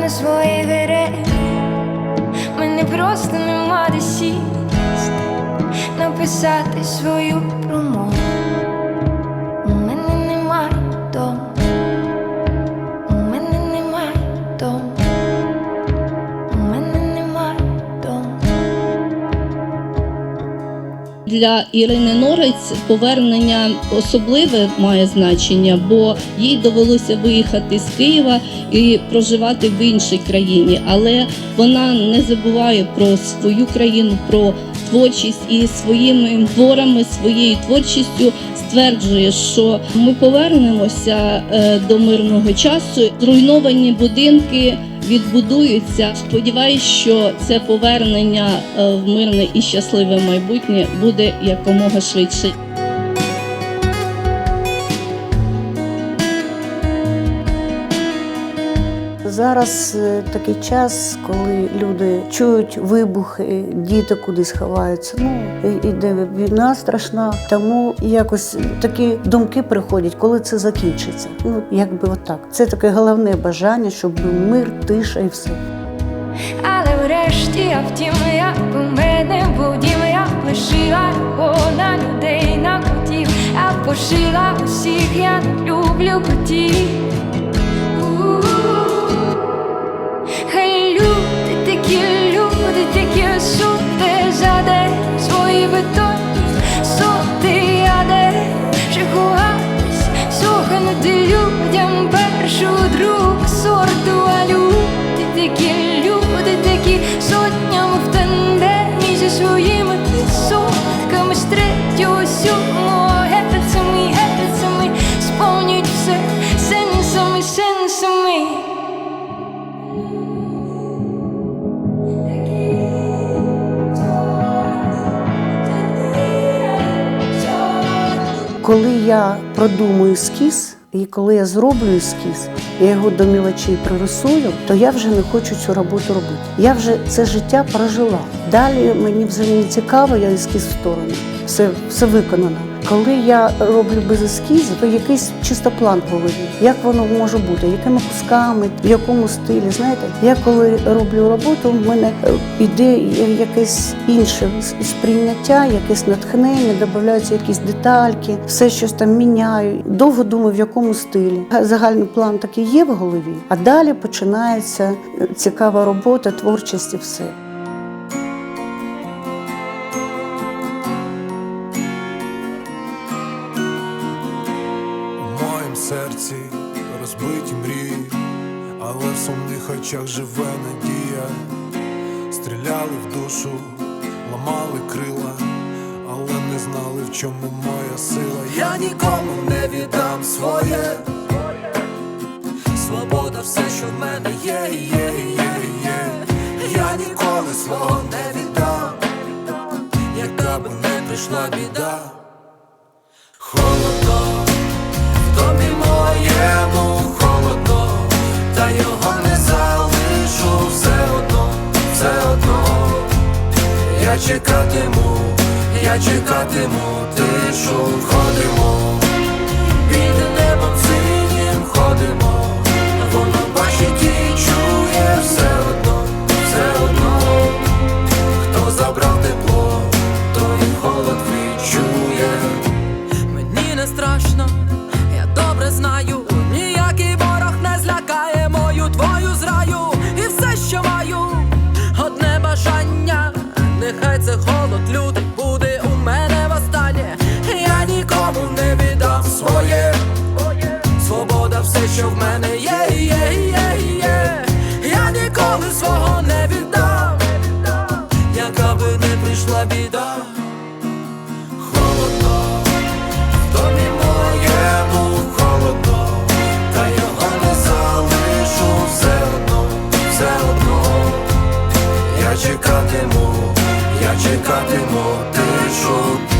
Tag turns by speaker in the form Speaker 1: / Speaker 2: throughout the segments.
Speaker 1: на свої гереї. Мене просто нема де сісти, написати свою промову.
Speaker 2: Для Ірини Норець повернення особливе має значення, бо їй довелося виїхати з Києва і проживати в іншій країні. Але вона не забуває про свою країну, про творчість і своїми творами, своєю творчістю стверджує, що ми повернемося е, до мирного часу. Зруйновані будинки відбудуються. Сподіваюсь, що це повернення е, в мирне і щасливе майбутнє буде якомога швидше.
Speaker 3: Зараз е, такий час, коли люди чують вибухи, діти кудись ховаються. Ну іде війна страшна. Тому якось такі думки приходять, коли це закінчиться. Ну якби отак. Це таке головне бажання, щоб був мир, тиша і все.
Speaker 1: Але врешті я втім, як у мене був дім, я лишила на людей, на котів, я б пошила усіх, я люблю котів. Люди такі, люди такі сути за день
Speaker 3: Коли я продумую ескіз, і коли я зроблю ескіз, я його до мілочей пририсую, то я вже не хочу цю роботу робити. Я вже це життя прожила. Далі мені вже не цікаво, я ескіз в сторону. Все, все виконано. Коли я роблю без ескізу, то якийсь чисто план в голові. Як воно може бути, якими кусками, в якому стилі. Знаєте, я коли роблю роботу, в мене е, іде якесь інше сприйняття, якесь натхнення, додаються якісь детальки, все щось там міняю. Довго думаю, в якому стилі. Загальний план такий є в голові, а далі починається е, цікава робота, творчість і все.
Speaker 4: Розбиті мрії, але в сумних очах живе надія. Стріляли в душу, ламали крила, але не знали, в чому моя сила. Я нікому не віддам своє. Свобода все, що в мене є, є, є, є. Я ніколи свого не віддам, яка би не прийшла біда. Холодно, чекатиму, я чекатиму, тишу ходимо, під
Speaker 5: прийшла біда.
Speaker 4: Холодно, в домі моєму холодно, та його не залишу все одно, одно. Я чекатиму, я чекатиму тишу.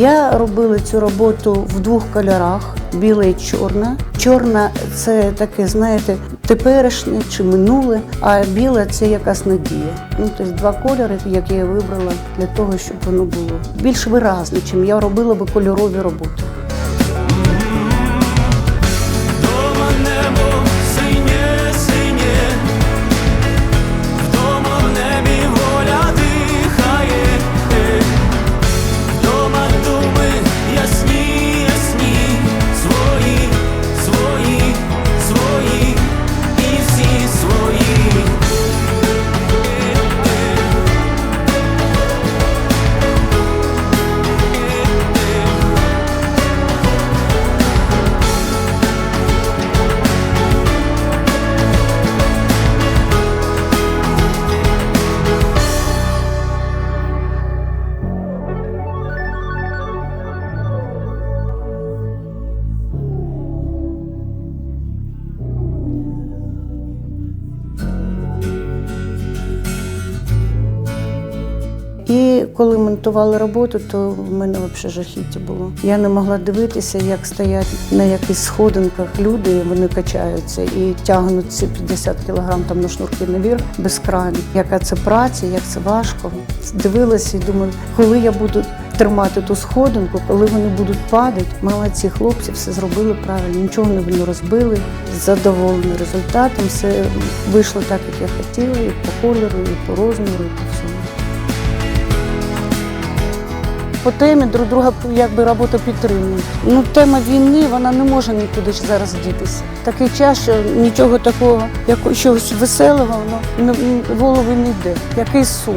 Speaker 3: Я робила цю роботу в двох кольорах: біла і чорна. Чорна це таке, знаєте, теперішнє чи минуле, а біла це якась надія. Ну, тобто два кольори, які я вибрала для того, щоб воно було більш виразне, чим я робила би кольорові роботи. Коли монтували роботу, то в мене взагалі жахіття було. Я не могла дивитися, як стоять на якихось сходинках люди, вони качаються і тягнуть ці 50 кілограм там на шнурки наверх без крану. Яка це праця, як це важко. Дивилася і думаю, коли я буду тримати ту сходинку, коли вони будуть падати, молодці хлопці все зробили правильно, нічого не розбили. Задоволені результатом. Все вийшло так, як я хотіла, і по кольору, і по розміру, і по всьому. По темі друг друга якби роботу підтримують. Ну, тема війни вона не може нікуди ж зараз дітися. Такий час, що нічого такого, як чогось веселого, воно не- в голову не йде. Який сум.